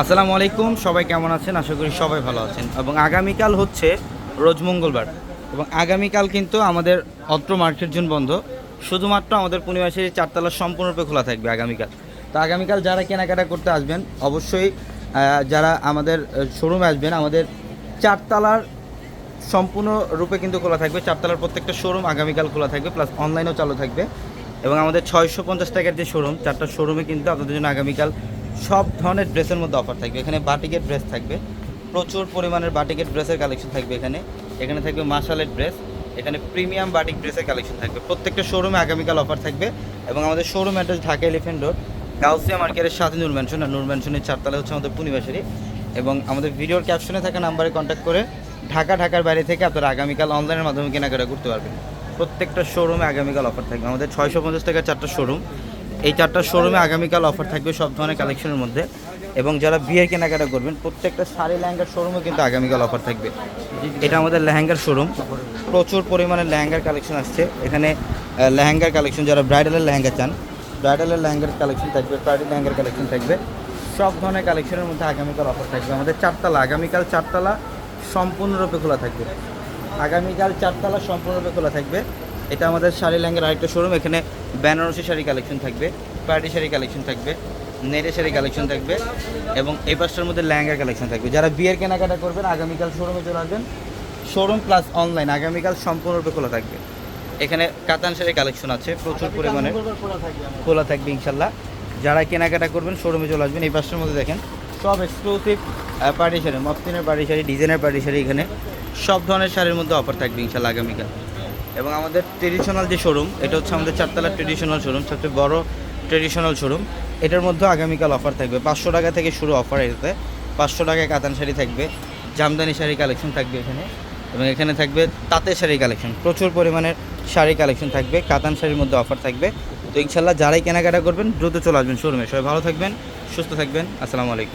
আসসালামু আলাইকুম, সবাই কেমন আছেন? আশা করি সবাই ভালো আছেন। এবং আগামীকাল হচ্ছে রোজ মঙ্গলবার। এবং আগামীকাল কিন্তু আমাদের অত্র মার্কেট জোন বন্ধ। শুধুমাত্র আমাদের পূর্ণিমাসের চারতলা সম্পূর্ণরূপে খোলা থাকবে আগামীকাল। তো আগামীকাল যারা কেনাকাটা করতে আসবেন, অবশ্যই যারা আমাদের শোরুমে আসবেন, আমাদের চারতলার সম্পূর্ণ রূপে কিন্তু খোলা থাকবে। চারতলার প্রত্যেকটা শোরুম আগামীকাল খোলা থাকবে, প্লাস অনলাইনেও চালু থাকবে। এবং আমাদের ছয়শো পঞ্চাশ টাকার যে শোরুম, চারটা শোরুমে কিন্তু আপনাদের জন্য আগামীকাল সব ধরনের ড্রেসের মধ্যে অফার থাকবে। এখানে বাটিকের ড্রেস থাকবে। প্রচুর পরিমাণের বাটিকের ড্রেসের কালেকশন থাকবে এখানে। এখানে থাকবে মার্শালের ড্রেস এখানে প্রিমিয়াম বাটিক ড্রেসের কালেকশন থাকবে। প্রত্যেকটা শোরুমে আগামীকাল অফার থাকবে এবং আমাদের showroom address Dhaka Elephant Road Gausia মার্কেটের সাথে নূর ম্যানশন আর নূর ম্যানশনের চারতলা হচ্ছে আমাদের পূর্ণিবাসেরই এবং আমাদের ভিডিওর ক্যাপশনে থাকা নাম্বারে কন্ট্যাক্ট করে ঢাকা, ঢাকার বাইরে থেকে আপনারা আগামীকাল অনলাইনের মাধ্যমে কেনাকাটা করতে পারবেন। প্রত্যেকটা শোরুমে আগামীকাল অফার থাকবে। আমাদের ছয়শো পঞ্চাশ টাকার চারটা শোরুম এই চারটা শোরুমে আগামীকাল অফার থাকবে সব ধরনের কালেকশনের মধ্যে। এবং যারা বিয়ের কেনাকাটা করবেন, প্রত্যেকটা শাড়ি, লেহেঙ্গার শোরুমে কিন্তু আগামীকাল অফার থাকবে। এটা আমাদের লেহেঙ্গার শোরুম প্রচুর পরিমাণে লেহেঙ্গার কালেকশন আসছে। এখানে লেহেঙ্গার কালেকশন যারা ব্রাইডালের লেহেঙ্গা চান ব্রাইডালের লেহেঙ্গার কালেকশন থাকবে পার্টি লেহেঙ্গার কালেকশন থাকবে। সব ধরনের কালেকশনের মধ্যে আগামীকাল অফার থাকবে। আমাদের চারতলা, আগামীকাল চারতলা সম্পূর্ণরূপে খোলা থাকবে। আগামীকাল চারতলা সম্পূর্ণরূপে খোলা থাকবে। এটা আমাদের শাড়ি লেহেঙ্গার আরেকটা শোরুম এখানে বেনারসি শাড়ি কালেকশন থাকবে পার্টি শাড়ি কালেকশন থাকবে নেটে শাড়ি কালেকশন থাকবে এবং এই পাঁচটার মধ্যে লেহেঙ্গার কালেকশন থাকবে। যারা বিয়ের কেনাকাটা করবেন আগামীকাল শোরুমে চলে আসবেন। শোরুম প্লাস অনলাইন আগামীকাল সম্পূর্ণরূপে খোলা থাকবে। এখানে কাতান শাড়ি কালেকশন আছে প্রচুর পরিমাণে খোলা থাকবে ইনশাল্লাহ। যারা কেনাকাটা করবেন শোরুমে চলে আসবেন। এই পাঁচটার মধ্যে দেখেন সব এক্সক্লুসিভ পার্টি শাড়ি মফতিনের পার্টি শাড়ি ডিজাইনের পার্টি শাড়ি এখানে। সব ধরনের শাড়ির মধ্যে অফার থাকবে ইনশাল্লাহ আগামীকাল। এবং আমাদের ট্রেডিশনাল যে শোরুম এটা হচ্ছে আমাদের চারতলার ট্রেডিশনাল শোরুম সবচেয়ে বড় ট্রেডিশনাল শোরুম এটার মধ্যে আগামীকাল অফার থাকবে। পাঁচশো টাকা থেকে শুরু অফার এটাতে। পাঁচশো টাকায় কাতান শাড়ি থাকবে, জামদানি শাড়ি কালেকশন থাকবে এখানে। এবং এখানে থাকবে তাঁতের শাড়ি কালেকশন প্রচুর পরিমাণের শাড়ি কালেকশন থাকবে, কাতান শাড়ির মধ্যে অফার থাকবে। তো ইনশাল্লাহ যারাই কেনাকাটা করবেন, দ্রুত চলে আসবেন শোরুমে সবাই ভালো থাকবেন, সুস্থ থাকবেন। আসসালামু আলাইকুম।